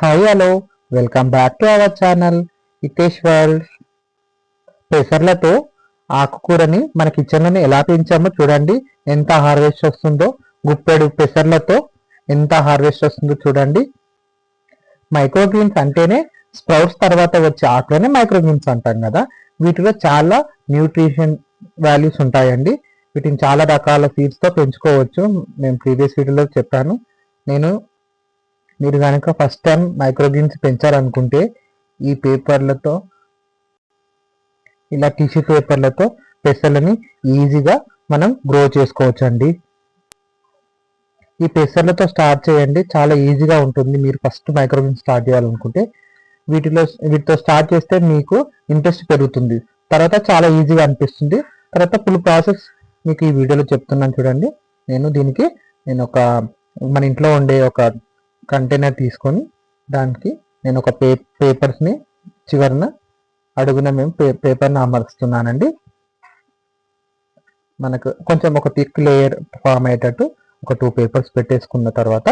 Hi hello welcome back to our channel Hitesh world పెసర్లతో ఆకుకూరని మన కిచెన్లోనే ఎలా పెంచామో చూడండి. ఎంత హార్వెస్ట్ వస్తుందో గుప్పెడు పెసర్లతో ఎంత హార్వెస్ట్ వస్తుందో చూడండి. మైక్రోగ్రీన్స్ అంటేనే స్ప్రౌట్స్ తర్వాత వచ్చే ఆకులనే మైక్రోగ్రీన్స్ అంటాం కదా. వీటిలో చాలా న్యూట్రిషన్ వాల్యూస్ ఉంటాయండి. వీటిని చాలా రకాల సీడ్స్తో పెంచుకోవచ్చు. నేను ప్రీవియస్ వీడియోలో చెప్పాను. నేను మీరు కనుక ఫస్ట్ టైం మైక్రోగ్రీన్స్ పెంచాలనుకుంటే ఈ పేపర్లతో ఇలా టిష్యూ పేపర్లతో పెసర్లని ఈజీగా మనం గ్రో చేసుకోవచ్చు అండి ఈ పెసర్లతో స్టార్ట్ చేయండి. చాలా ఈజీగా ఉంటుంది. మీరు ఫస్ట్ మైక్రోగ్రీన్ స్టార్ట్ చేయాలనుకుంటే వీటిలో వీటితో స్టార్ట్ చేస్తే మీకు ఇంట్రెస్ట్ పెరుగుతుంది. తర్వాత చాలా ఈజీగా అనిపిస్తుంది. తర్వాత ఫుల్ ప్రాసెస్ మీకు ఈ వీడియోలో చెప్తున్నాను చూడండి. నేను దీనికి నేను ఒక మన ఇంట్లో ఉండే ఒక కంటైనర్ తీసుకొని దానికి నేను ఒక పే పేపర్స్ని చివరన అడుగున మేము పే పేపర్ని అమర్చుతున్నానండి మనకు కొంచెం ఒక థిక్ లేయర్ ఫామ్ అయ్యేటట్టు ఒక టూ పేపర్స్ పెట్టేసుకున్న తర్వాత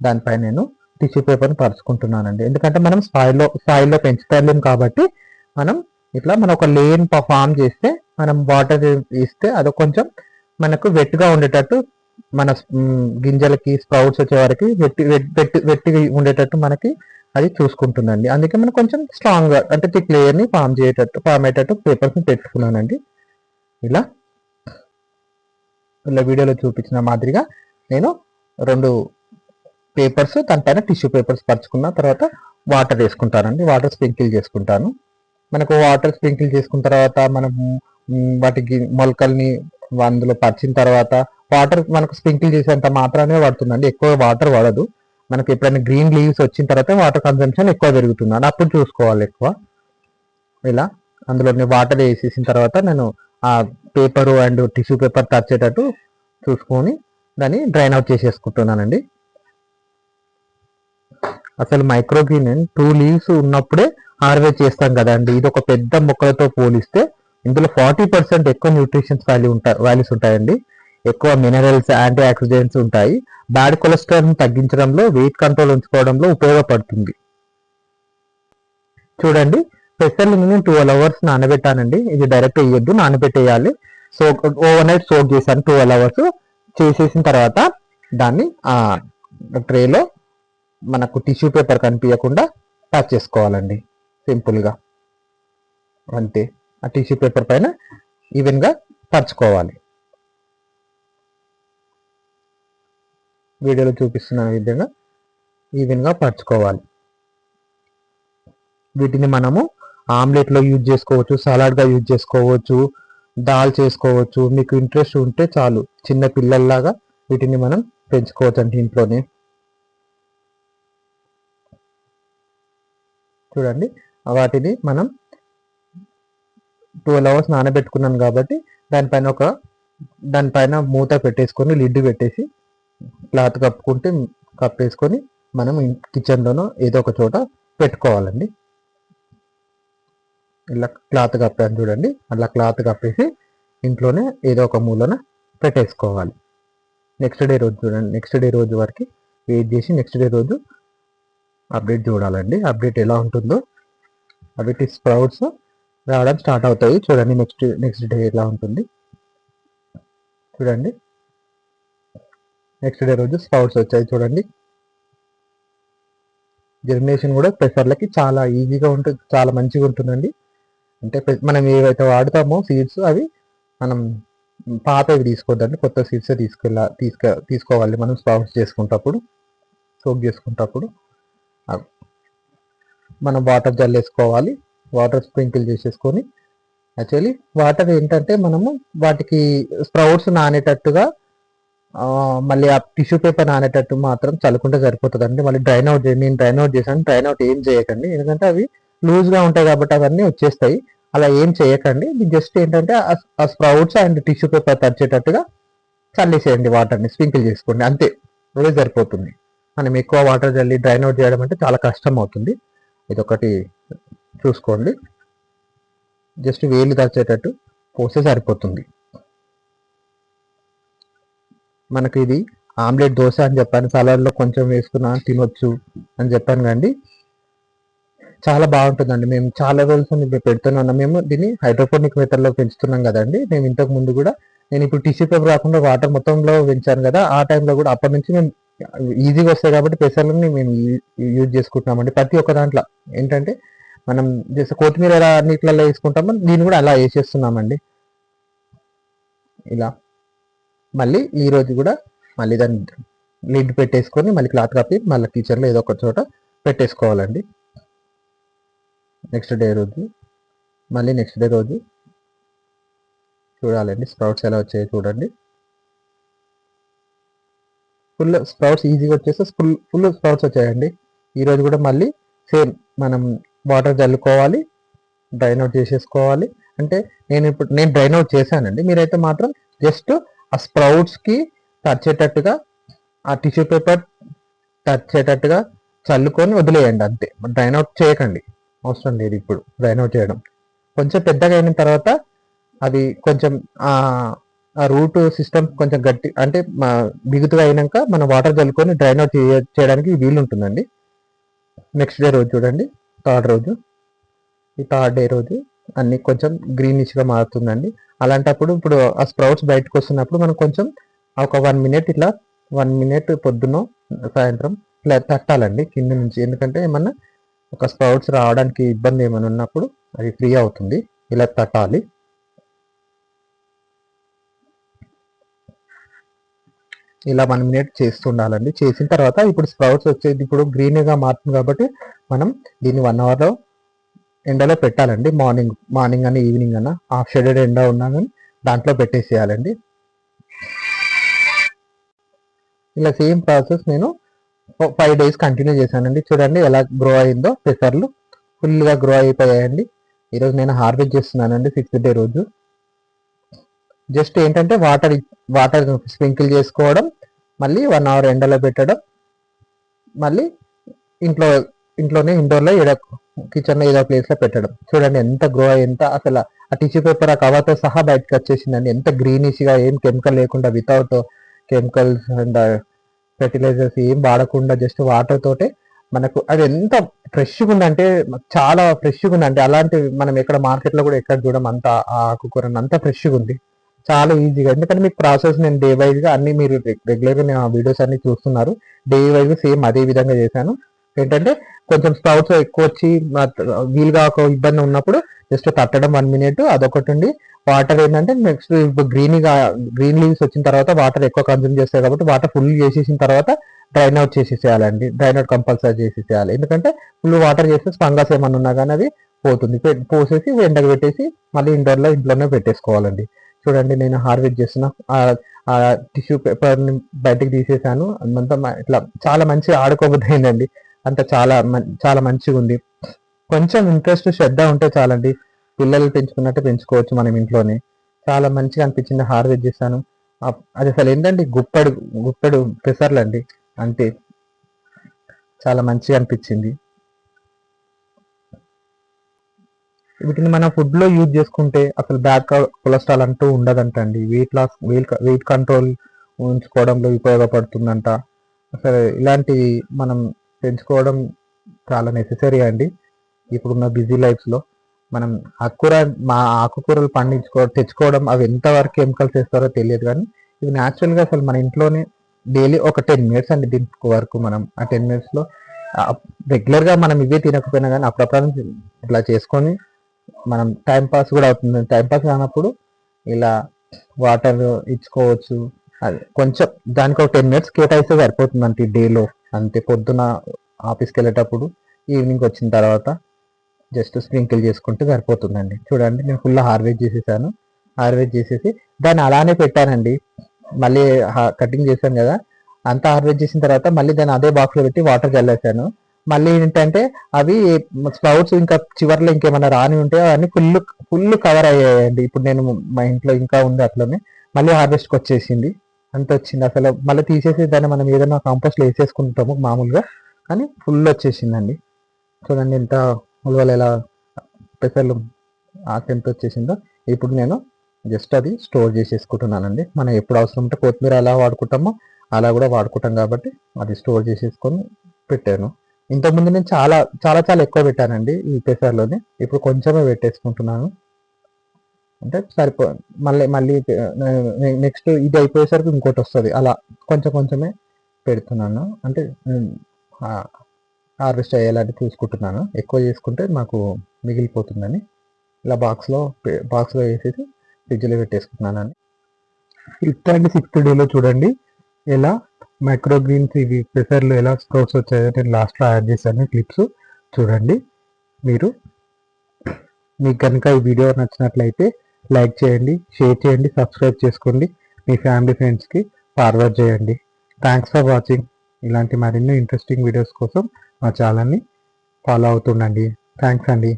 దానిపై నేను టిష్యూ పేపర్ని పరుచుకుంటున్నానండి. ఎందుకంటే మనం సాయిల్లో సాయిల్లో పెంచుతాం కాబట్టి మనం ఇట్లా మనం ఒక లేన్ ఫామ్ చేస్తే మనం వాటర్ ఇస్తే అది కొంచెం మనకు వెట్గా ఉండేటట్టు మన గింజలకి స్ప్రౌట్స్ వచ్చే వరకు వెట్టి వెట్టి వెట్టి ఉండేటట్టు మనకి అది చూసుకుంటుందండి. అందుకే మనం కొంచెం స్ట్రాంగ్గా అంటే థిక్ లేయర్ని ఫామ్ చేయటట్టు ఫామ్ అయ్యేటట్టు పేపర్స్ని పెట్టుకున్నానండి. ఇలా ఇలా వీడియోలో చూపించిన మాదిరిగా నేను రెండు పేపర్స్ దానిపైన టిష్యూ పేపర్స్ పరుచుకున్న తర్వాత వాటర్ వేసుకుంటానండి. వాటర్ స్ప్రింకిల్ చేసుకుంటాను. మనకు వాటర్ స్ప్రింకిల్ చేసుకున్న తర్వాత మనం వాటికి మొలకల్ని అందులో పరిచిన తర్వాత వాటర్ మనకు స్ప్రింకిల్ చేసేంత మాత్రమే పడుతుందండి. ఎక్కువ వాటర్ పడదు. మనకి ఎప్పుడైనా గ్రీన్ లీవ్స్ వచ్చిన తర్వాత వాటర్ కన్సంప్షన్ ఎక్కువ పెరుగుతుంది అప్పుడు చూసుకోవాలి ఎక్కువ. ఇలా అందులో వాటర్ వేసేసిన తర్వాత నేను ఆ పేపర్ అండ్ టిష్యూ పేపర్ తరిచేటట్టు చూసుకొని దాన్ని డ్రైన్ అవుట్ చేసేసుకుంటున్నానండి. అసలు మైక్రోగ్రీన్ టూ లీవ్స్ ఉన్నప్పుడే హార్వెస్ట్ చేస్తాం కదండి. ఇది ఒక పెద్ద మొక్కలతో పోలిస్తే ఇందులో ఫార్టీ పర్సెంట్ ఎక్కువ న్యూట్రిషన్స్ వాల్యూ ఉంటాయి వాల్యూస్ ఉంటాయండి. ఎక్కువ మినరల్స్ యాంటీ ఆక్సిడెంట్స్ ఉంటాయి. బ్యాడ్ కొలెస్ట్రాల్ తగ్గించడంలో వెయిట్ కంట్రోల్ ఉంచుకోవడంలో ఉపయోగపడుతుంది. చూడండి పెసర్లు నేను ట్వెల్వ్ అవర్స్ నానబెట్టానండి. ఇది డైరెక్ట్ వేయొద్దు నానబెట్టేయాలి. సో ఓవర్ నైట్ సోక్ చేశాను ట్వెల్వ్ అవర్స్ చేసేసిన తర్వాత దాన్ని ఆ ట్రేలో మనకు టిష్యూ పేపర్ కనిపించకుండా ప్యాక్ చేసుకోవాలండి. సింపుల్గా అంతే. ఆ టిష్యూ పేపర్ పైన ఈవెన్గా పరచుకోవాలి. వీడియోలో చూపిస్తున్న విధంగా ఈవెన్గా పరచుకోవాలి. వీటిని మనము ఆమ్లెట్లో యూజ్ చేసుకోవచ్చు సలాడ్గా యూజ్ చేసుకోవచ్చు దాల్ చేసుకోవచ్చు. మీకు ఇంట్రెస్ట్ ఉంటే చాలు చిన్న పిల్లల్లాగా వీటిని మనం పెంచుకోవచ్చు అంటే ఇంట్లోనే. చూడండి వాటిని మనం ట్వెల్వ్ అవర్స్ నానబెట్టుకున్నాను కాబట్టి దానిపైన ఒక దానిపైన మూత పెట్టేసుకొని లిడ్ పెట్టేసి క్లాత్ కప్పుకుంటే కప్పేసుకొని మనం కిచెన్లోనో ఏదో ఒక చోట పెట్టుకోవాలండి. ఇలా క్లాత్ కప్పాను చూడండి. అలా క్లాత్ కప్పేసి ఇంట్లోనే ఏదో ఒక మూలన పెట్టేసుకోవాలి. నెక్స్ట్ డే రోజు చూడండి. నెక్స్ట్ డే రోజు వరకు వెయిట్ చేసి నెక్స్ట్ డే రోజు అప్డేట్ చూడాలండి. అప్డేట్ ఎలా ఉంటుందో. అవిటి స్ప్రౌట్స్ రావడం స్టార్ట్ అవుతాయి. చూడండి నెక్స్ట్ నెక్స్ట్ డే ఎలా ఉంటుంది. చూడండి. నెక్స్ట్ డే రోజు స్ప్రౌట్స్ వచ్చాయి చూడండి. జర్మినేషన్ కూడా ప్రెషర్లకి చాలా ఈజీగా ఉంటుంది చాలా మంచిగా ఉంటుందండి. అంటే మనం ఏవైతే వాడుతామో సీడ్స్ అవి మనం పాతవి తీసుకోవద్దండి. కొత్త సీడ్స్ తీసుకెళ్ళ తీసుక తీసుకోవాలి. మనం స్ప్రౌట్స్ చేసుకుంటప్పుడు సోక్ చేసుకుంటప్పుడు. మనం వాటర్ జల్లేసుకోవాలి వాటర్ స్ప్రింకిల్ చేసేసుకొని. యాక్చువల్లీ వాటర్ ఏంటంటే మనము వాటికి స్ప్రౌట్స్ నానేటట్టుగా మళ్ళీ ఆ టిష్యూ పేపర్ నానేటట్టు మాత్రం చల్లుకుంటే సరిపోతుందండి. మళ్ళీ డ్రైన్ అవుట్ నేను డ్రైన్ అవుట్ చేశాను. డ్రైన్ అవుట్ ఏం చేయకండి. ఎందుకంటే అవి లూజ్గా ఉంటాయి కాబట్టి అవన్నీ వచ్చేస్తాయి. అలా ఏం చేయకండి. జస్ట్ ఏంటంటే ఆ- స్ప్రౌట్స్ అండ్ టిష్యూ పేపర్ తరిచేటట్టుగా చల్లేసేయండి వాటర్ని. స్ప్రింకిల్ చేసుకోండి. అంతే. రోజు సరిపోతుంది. మనం ఎక్కువ వాటర్ చల్లి డ్రైన్ అవుట్ చేయడం అంటే చాలా కష్టం అవుతుంది. ఇది ఒకటి చూసుకోండి. జస్ట్ వేలు తరిచేటట్టు పోస్తే సరిపోతుంది. మనకి ఇది ఆమ్లెట్ దోశ అని చెప్పాను. సలాడ్లో కొంచెం వేసుకున్నా తినొచ్చు అని చెప్పాను కండి చాలా బాగుంటుందండి. మేము చాలా రోజులు మేము పెడుతూనే మేము దీన్ని హైడ్రోపోనిక్ మెథడ్లో పెంచుతున్నాం కదండి. మేము ఇంతకు ముందు కూడా నేను ఇప్పుడు టిష్యూ పేపర్ రాకుండా వాటర్ మొత్తంలో పెంచాను కదా ఆ టైంలో కూడా అప్పటి నుంచి మేము ఈజీగా వస్తాయి కాబట్టి పెసర్లని మేము యూజ్ చేసుకుంటున్నామండి ప్రతి ఒక్క దాంట్లో. ఏంటంటే మనం జస్ట్ కొత్తిమీర ఎలా నీటిలలో వేసుకుంటామో దీన్ని కూడా అలా వేసేస్తున్నామండి. ఇలా. మళ్ళీ ఈ రోజు కూడా మళ్ళీ దాన్ని లిడ్ పెట్టేసుకొని మళ్ళీ క్లాత్ కప్పి మళ్ళీ కిచెన్లో ఏదో ఒక చోట పెట్టేసుకోవాలండి. నెక్స్ట్ డే రోజు మళ్ళీ నెక్స్ట్ డే రోజు చూడాలండి స్ప్రౌట్స్ ఎలా వచ్చాయో చూడండి. ఫుల్ స్ప్రౌట్స్ ఈజీగా వచ్చేస్తే ఫుల్ ఫుల్ స్ప్రౌట్స్ వచ్చాయండి. ఈరోజు కూడా మళ్ళీ సేమ్ మనం వాటర్ చల్లుకోవాలి డ్రైన్ అవుట్ చేసేసుకోవాలి. అంటే నేను ఇప్పుడు నేను డ్రైన్ అవుట్ చేశానండి. మీరైతే మాత్రం జస్ట్ ఆ స్ప్రౌట్స్కి వచ్చేటట్టుగా ఆ టిష్యూ పేపర్ వచ్చేటట్టుగా చల్లుకొని వదిలేయండి అంతే. డ్రైన్ అవుట్ చేయకండి. అవసరం లేదు ఇప్పుడు డ్రైన్ అవుట్ చేయడం. కొంచెం పెద్దగా అయిన తర్వాత అది కొంచెం ఆ రూట్ సిస్టమ్ కొంచెం గట్టి అంటే బిగుతుగా అయినాక మనం వాటర్ చల్లుకొని డ్రైన్ అవుట్ చేయడానికి వీలు ఉంటుందండి నెక్స్ట్ డే రోజు చూడండి. థర్డ్ రోజు. ఈ థర్డ్ డే రోజు అన్ని కొంచెం గ్రీనిష్గా మారుతుందండి. అలాంటప్పుడు ఇప్పుడు ఆ స్ప్రౌట్స్ బయటకు వస్తున్నప్పుడు మనం కొంచెం ఒక వన్ మినిట్ ఇట్లా వన్ మినిట్ పొద్దున సాయంత్రం ఇట్లా తట్టాలండి కింద నుంచి. ఎందుకంటే ఏమన్నా ఒక స్ప్రౌట్స్ రావడానికి ఇబ్బంది ఏమైనా ఉన్నప్పుడు అది ఫ్రీ అవుతుంది. ఇలా తట్టాలి. ఇలా వన్ మినిట్ చేస్తుండాలండి చేసిన తర్వాత ఇప్పుడు స్ప్రౌట్స్ వచ్చేది ఇప్పుడు గ్రీన్గా మారుతుంది కాబట్టి మనం దీన్ని వన్ అవర్లో ఎండలో పెట్టాలండి. మార్నింగ్ మార్నింగ్ అని ఈవినింగ్ అన్న హాఫ్ షెడెడ్ ఎండ ఉన్నా కానీ దాంట్లో పెట్టేసేయాలండి. ఇలా సేమ్ ప్రాసెస్ నేను ఫైవ్ డేస్ కంటిన్యూ చేశానండి. చూడండి ఎలా గ్రో అయిందో పెసర్లు ఫుల్గా గ్రో అయిపోయాయండి. ఈరోజు నేను హార్వెస్ట్ చేస్తున్నానండి సిక్స్త్ డే రోజు. జస్ట్ ఏంటంటే వాటర్ వాటర్ స్ప్రింకిల్ చేసుకోవడం మళ్ళీ వన్ అవర్ ఎండలో పెట్టడం మళ్ళీ ఇంట్లో ఇంట్లోనే ఇండోర్లో ఏదో కిచెన్లో ఏదో ప్లేస్లో పెట్టడం. చూడండి ఎంత గ్రో ఎంత అసలు ఆ టిష్యూ పేపర్ ఆ కవర్తో సహా బయటకు వచ్చేసిందండి. ఎంత గ్రీనిష్గా ఏం కెమికల్ లేకుండా వితౌట్ కెమికల్స్ అండ్ ఫెర్టిలైజర్స్ ఏం వాడకుండా జస్ట్ వాటర్ తోటే మనకు అది ఎంత ఫ్రెష్గా ఉందంటే చాలా ఫ్రెష్గా ఉందంటే అలాంటి మనం ఎక్కడ మార్కెట్లో కూడా ఎక్కడ చూడడం అంత ఆకుకూర అంత ఫ్రెష్గా ఉంది. చాలా ఈజీగా ఎందుకంటే మీకు ప్రాసెస్ నేను డే వైజ్గా అన్ని మీరు రెగ్యులర్గా వీడియోస్ అన్ని చూస్తున్నారు. డే వైజ్ సేమ్ అదే విధంగా చేశాను. ఏంటంటే కొంచెం స్ప్రౌట్స్ ఎక్కువ వచ్చి వీలుగా ఒక ఇబ్బంది ఉన్నప్పుడు జస్ట్ తట్టడం వన్ మినిట్ అదొకటి ఉండి వాటర్ ఏంటంటే నెక్స్ట్ గ్రీన్గా గ్రీన్ లీవ్స్ వచ్చిన తర్వాత వాటర్ ఎక్కువ కన్జ్యూమ్ చేస్తాయి కాబట్టి వాటర్ ఫుల్ చేసేసిన తర్వాత డ్రైన్ అవుట్ చేసేసేయాలండి. డ్రైన్ అవుట్ కంపల్సరీ చేసేసేయాలి. ఎందుకంటే ఫుల్ వాటర్ చేస్తే ఫంగస్ ఏమన్నా ఉన్నా కానీ అది పోతుంది. పోసేసి ఎండకు పెట్టేసి మళ్ళీ ఇండోర్లో ఇంట్లోనే పెట్టేసుకోవాలండి. చూడండి నేను హార్వెస్ట్ చేసిన టిష్యూ పేపర్ని బయటకు తీసేసాను. అంతా ఇట్లా చాలా మంచిగా ఆడుకోబుద్దయిందండి అంత చాలా చాలా మంచిగా ఉంది కొంచెం ఇంట్రెస్ట్ శ్రద్ధ ఉంటే చాలండి. పిల్లలు పెంచుకున్నట్టు పెంచుకోవచ్చు మనం ఇంట్లోనే. చాలా మంచిగా అనిపించింది హార్వెస్ట్ చేశాను. అది అసలు ఏంటండి? గుప్పడు గుప్పడు పెసర్లు అండి అంతే. చాలా మంచిగా అనిపించింది. వీటిని మన ఫుడ్లో యూజ్ చేసుకుంటే అసలు బ్యాడ్ కొలెస్ట్రాల్ అంటూ ఉండదంటండి. Weight loss weight weight control ఉంచుకోవడంలో ఉపయోగపడుతుందంట. అసలు ఇలాంటివి మనం పెంచుకోవడం చాలా నెససరీ అండి. ఇప్పుడున్న బిజీ లైఫ్స్లో మనం ఆకుకూర మా ఆకుకూరలు పండించుకో తెచ్చుకోవడం అవి ఎంతవరకు కెమికల్స్ వేస్తారో తెలియదు కానీ ఇవి న్యాచురల్గా అసలు మన ఇంట్లోనే డైలీ ఒక టెన్ మినిట్స్ అండి దీని వరకు మనం. ఆ టెన్ మినిట్స్లో రెగ్యులర్గా మనం ఇవే తినకపోయినా కానీ అప్పుడప్పుడు ఇట్లా చేసుకొని మనం టైం పాస్ కూడా అవుతుంది. టైం పాస్ కానప్పుడు ఇలా వాటర్ ఇచ్చుకోవచ్చు. అది కొంచెం దానికి ఒక టెన్ మినిట్స్ కేటాయిస్తే సరిపోతుంది అంటే డేలో అంతే పొద్దున ఆఫీస్కి వెళ్ళేటప్పుడు ఈవినింగ్ వచ్చిన తర్వాత జస్ట్ స్ప్రింకిల్ చేసుకుంటే సరిపోతుందండి. చూడండి నేను ఫుల్ హార్వెస్ట్ చేసేసాను. హార్వెస్ట్ చేసేసి దాన్ని అలానే పెట్టానండి. మళ్ళీ కటింగ్ చేశాను కదా అంతా హార్వెస్ట్ చేసిన తర్వాత మళ్ళీ దాన్ని అదే బాక్స్లో పెట్టి వాటర్ చల్లేసాను. మళ్ళీ ఏంటంటే అవి స్ప్రౌట్స్ ఇంకా చివరిలో ఇంకేమైనా రాని ఉంటే అవన్నీ ఫుల్ ఫుల్ కవర్ అయ్యాయండి. ఇప్పుడు నేను మా ఇంట్లో ఇంకా ఉంది అట్లనే. మళ్ళీ హార్వెస్ట్కి వచ్చేసింది. అంత వచ్చింది అసలు మళ్ళీ తీసేసి దాన్ని మనం ఏదైనా కాంపోస్ట్లో వేసేసుకుంటాము మామూలుగా. కానీ ఫుల్ వచ్చేసిందండి. చూడండి ఎంత ఉలవలు ఎలా పెసర్లు ఆకు ఎంత వచ్చేసిందో. ఇప్పుడు నేను జస్ట్ అది స్టోర్ చేసేసుకుంటున్నానండి. మనం ఎప్పుడు అవసరం ఉంటే కొత్తిమీర ఎలా వాడుకుంటామో. అలా కూడా వాడుకుంటాం కాబట్టి అది స్టోర్ చేసేసుకొని పెట్టాను. ఇంతకుముందు నేను చాలా చాలా చాలా ఎక్కువ పెట్టానండి ఈ పెసర్లోనే. ఇప్పుడు కొంచెమే పెట్టేసుకుంటున్నాను. అంటే సరిపో మళ్ళీ మళ్ళీ నెక్స్ట్ ఇది అయిపోయేసరికి ఇంకోటి వస్తుంది. అలా కొంచెం కొంచెమే పెడుతున్నాను. అంటే హార్వెస్ట్ అయ్యేలాంటి చూసుకుంటున్నాను ఎక్కువ చేసుకుంటే మాకు మిగిలిపోతుందని. ఇలా బాక్స్లో బాక్స్లో వేసేసి ఫ్రిడ్జ్లో పెట్టేసుకుంటున్నాను ఫిఫ్త్ అండ్ సిక్స్త్ డేలో చూడండి. ఎలా మైక్రో గ్రీన్స్ ఇవి పెసర్లు ఎలా స్ప్రౌట్స్ వచ్చాయో నేను లాస్ట్లో యాడ్ చేశాను క్లిప్స్. చూడండి. మీరు మీకు కనుక ఈ వీడియో నచ్చినట్లయితే లైక్ చేయండి షేర్ చేయండి సబ్స్క్రైబ్ చేసుకోండి. మీ ఫ్యామిలీ ఫ్రెండ్స్కి ఫార్వర్డ్ చేయండి. థ్యాంక్స్ ఫర్ వాచింగ్ ఇలాంటి మరిన్ని ఇంట్రెస్టింగ్ వీడియోస్ కోసం మా ఛానల్ని ఫాలో అవుతుండండి. థ్యాంక్స్ అండి.